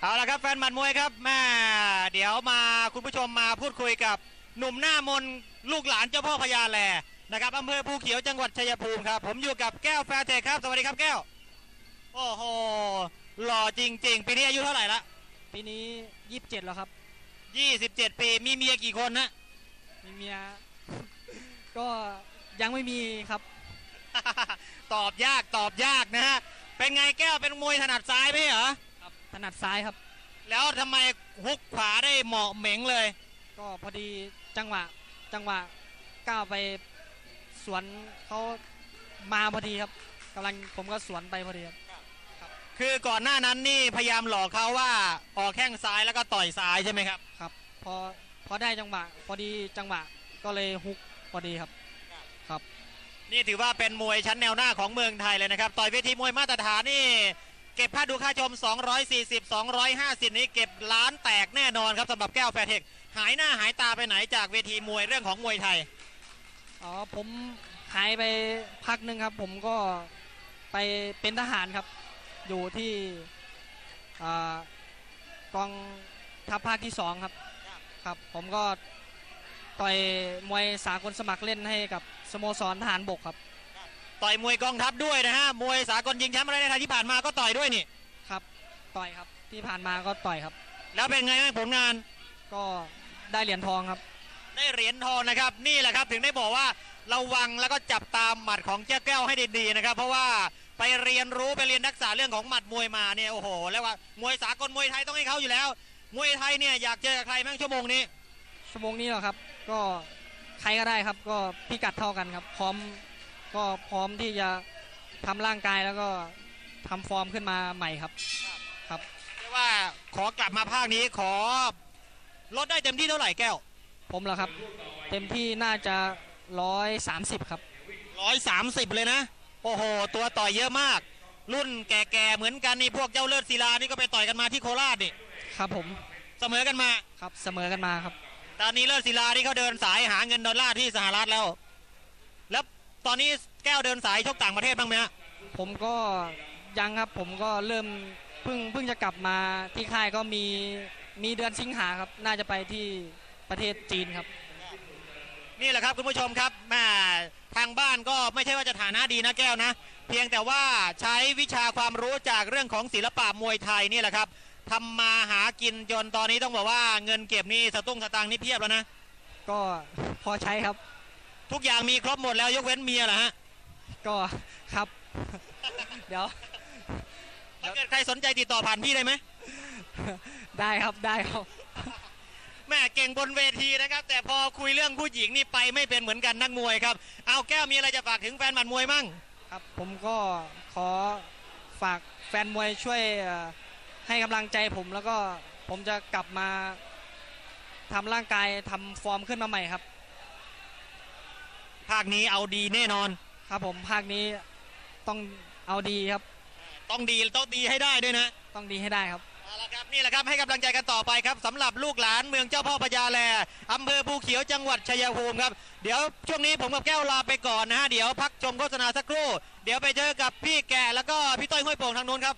เอาละครับแฟนหมัดมวยครับแม่เดี๋ยวมาคุณผู้ชมมาพูดคุยกับหนุ่มหน้ามนต์ลูกหลานเจ้าพ่อพญาแลนะครับอำเภอภูเขียวจังหวัดชัยภูมิครับผมอยู่กับแก้วแฟร์เทคครับสวัสดีครับแก้วโอ้โหหล่อจริง ๆ ปีนี้อายุเท่าไหร่ละปีนี้ยี่สิบเจ็ดแล้วครับ 27 ปีมีเมียกี่คนนะมีเมีย ก็ยังไม่มีครับ ตอบยากตอบยากนะฮะเป็นไงแก้วเป็นมวยถนัดซ้ายไหมเหรอครับถ นัดซ้ายครับ แล้วทำไมฮุกขวาได้เหมาะเหม็งเลย ก็พอดีจังหวะจังหวะก้าวไปสวนเขามาพอดีครับกำลังผมก็สวนไปพอดีครับ คือก่อนหน้านั้นนี่พยายามหลอกเขาว่าออกแข้งซ้ายแล้วก็ต่อยซ้ายใช่ไหมครับ ครับ พอพอได้จังหวะพอดีจังหวะก็เลยฮุกพอดีครับ ครับ นี่ถือว่าเป็นมวยชั้นแนวหน้าของเมืองไทยเลยนะครับ ต่อยเวทีมวยมาตรฐานนี่ เก็บค่าดูค่าชม 240 250 นี้เก็บล้านแตกแน่นอนครับสำหรับแก้วแฟร์เทคหายหน้าหายตาไปไหนจากเวทีมวยเรื่องของมวยไทย อ๋อผมหายไปพักหนึ่งครับ ผมก็ไปเป็นทหารครับ อยู่ที่กองทัพภาคที่สองครับครับ ผมก็ต่อยมวยสากลสมัครเล่นให้กับสโมสรทหารบกครับ ต่อยมวยกองทัพด้วยนะฮะมวยสากลยิงแชมป์อะไรในไทยที่ผ่านมาก็ต่อยด้วยนี่ครับ ต่อยครับที่ผ่านมาก็ต่อยครับ แล้วเป็นไงบ้างผลงานก็ได้เหรียญทองครับ ได้เหรียญทองนะครับ นี่แหละครับถึงได้บอกว่าระวังแล้วก็จับตามหมัดของเจ้าแก้วให้ดีๆนะครับ เพราะว่าไปเรียนรู้ไปเรียนทักษะเรื่องของหมัดมวยมาเนี่ยโอ้โหแล้วว่ามวยสากลมวยไทยต้องให้เขาอยู่แล้ว มวยไทยเนี่ยอยากเจอกับใครบ้างชั่วโมงนี้ชั่วโมงนี้เหรอครับ ก็ใครก็ได้ครับ ก็พิกัดเท่ากันครับ พร้อม ก็พร้อมที่จะทำร่างกายแล้วก็ทำฟอร์มขึ้นมาใหม่ครับครับเรียกว่าขอกลับมาภาคนี้ขอลดได้เต็มที่เท่าไหร่แก้ว ผมเหรอครับ เต็มที่น่าจะร้อยสามสิบครับร้อยสามสิบเลยนะ โอ้โห ตัวต่อยเยอะมาก รุ่นแก่ๆเหมือนกันนี่พวกเจ้าเลิศศิลานี่ก็ไปต่อยกันมาที่โคราชนี่ครับผมเสมอกันมาครับเสมอกันมาครับ ตอนนี้เลิศศิลาที่เขาเดินสายหาเงินดอลลาร์ที่สหรัฐแล้วแล้ว ตอนนี้แก้วเดินสายชกต่างประเทศบ้างไหมฮะผมก็ยังครับผมก็เริ่มเพิ่งเพิ่งจะกลับมาที่ค่ายก็มีมีเดือนสิงหาครับ น่าจะไปที่ประเทศจีนครับ นี่แหละครับคุณผู้ชมครับแม่ทางบ้านก็ไม่ใช่ว่าจะฐานะดีนะแก้วนะ เพียงแต่ว่าใช้วิชาความรู้จากเรื่องของศิลปะมวยไทยนี่แหละครับทำมาหากินจนตอนนี้ต้องบอกว่าเงินเก็บนี่สตุ้งสตังค์นี่เพียบแล้วนะ ก็พอใช้ครับ ทุกอย่างมีครบหมดแล้วยกเว้นเมียแหละฮะก็ครับ เดี๋ยว ถ้าเกิดใครสนใจติดต่อผ่านพี่ได้ไหม ได้ครับได้ครับ แม่เก่งบนเวทีนะครับ แต่พอคุยเรื่องผู้หญิงนี่ไปไม่เป็นเหมือนกันนักมวยครับ เอาแก้วมีอะไรจะฝากถึงแฟนหมัดมวยมั่ง ครับ ผมก็ขอฝากแฟนมวยช่วยเอ่อให้กำลังใจผมแล้วก็ผมจะกลับมาทำร่างกายทำฟอร์มขึ้นมาใหม่ครับ ภาคนี้เอาดีแน่นอน ครับผมภาคนี้ต้องเอาดีครับ ต้องดีต้องดีให้ได้ด้วยนะ ต้องดีให้ได้ครับเอาละครับนี่แหละครับให้กำลังใจกันต่อไปครับสำหรับลูกหลานเมืองเจ้าพ่อพญาแลอำเภอภูเขียวจังหวัดชัยภูมิครับ เดี๋ยวช่วงนี้ผมกับแก้วลาไปก่อนนะฮะเดี๋ยวพักชมโฆษณาสักครู่ เดี๋ยวไปเจอกับพี่แก่แล้วก็พี่ต้อยห้วยโป่งทางนู้นครับ